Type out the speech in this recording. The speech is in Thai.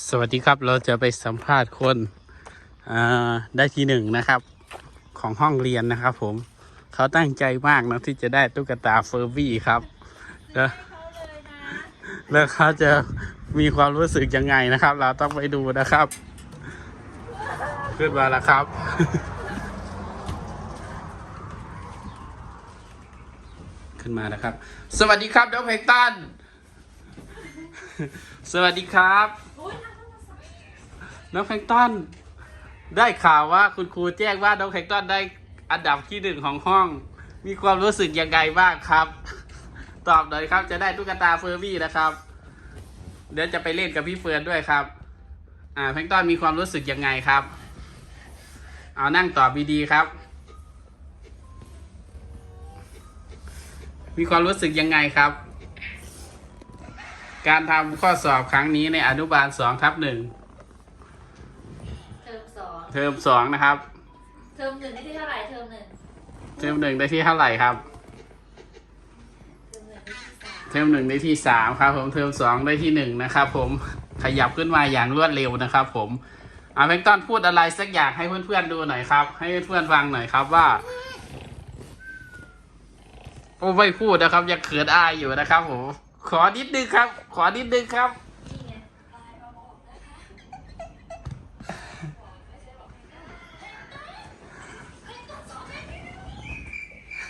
สวัสดีครับเราจะไปสัมภาษณ์คนอ่าได้ที่หนึ่งนะครับ ของห้องเรียนนะครับ ผมเขาตั้งใจมากนะที่จะได้ตุ๊กตาเฟอร์บี้ครับ แล้วแล้วเขาจะมีความรู้สึกยังไงนะครับ เราต้องไปดูนะครับ ขึ้นมาแล้วครับขึ้นมาแล้วครับ สวัสดีครับน้องเพลงตัน สวัสดีครับ น้องแพลงต้นได้ข่าวว่าคุณครูแจ้งว่าน้องแพลงต้นได้อันดับที่หนึ่งของห้อง มีความรู้สึกยังไงบ้างครับ ตอบหน่อยครับ จะได้ตุ๊กตาเฟอร์บี้นะครับ เดี๋ยวจะไปเล่นกับพี่เฟิร์นด้วยครับ อ่าแพลงต้นมีความรู้สึกยังไงครับ เอานั่งตอบดีๆครับ มีความรู้สึกยังไงครับ การทำข้อสอบครั้งนี้ในอนุบาลสองทับหนึ่ง เทอมสองนะครับ เทอมหนึ่งได้ที่เท่าไหร่เทอมหนึ่งเทอมหนึ่งได้ที่เท่าไหร่ครับ เทอมหนึ่งได้ที่สามเทอมหนึ่งได้ที่สามครับ ผมเทอมสองได้ที่หนึ่งนะครับ ผมขยับขึ้นมาอย่างรวดเร็วนะครับ ผมอาเพงต้นพูดอะไรสักอย่างให้เพื่อนๆดูหน่อยครับ ให้เพื่อนๆฟังหน่อยครับว่าโอ้ไม่พูดนะครับยังเขินอายอยู่นะครับผมขอนิดนึงครับ ขอนิดนึงครับ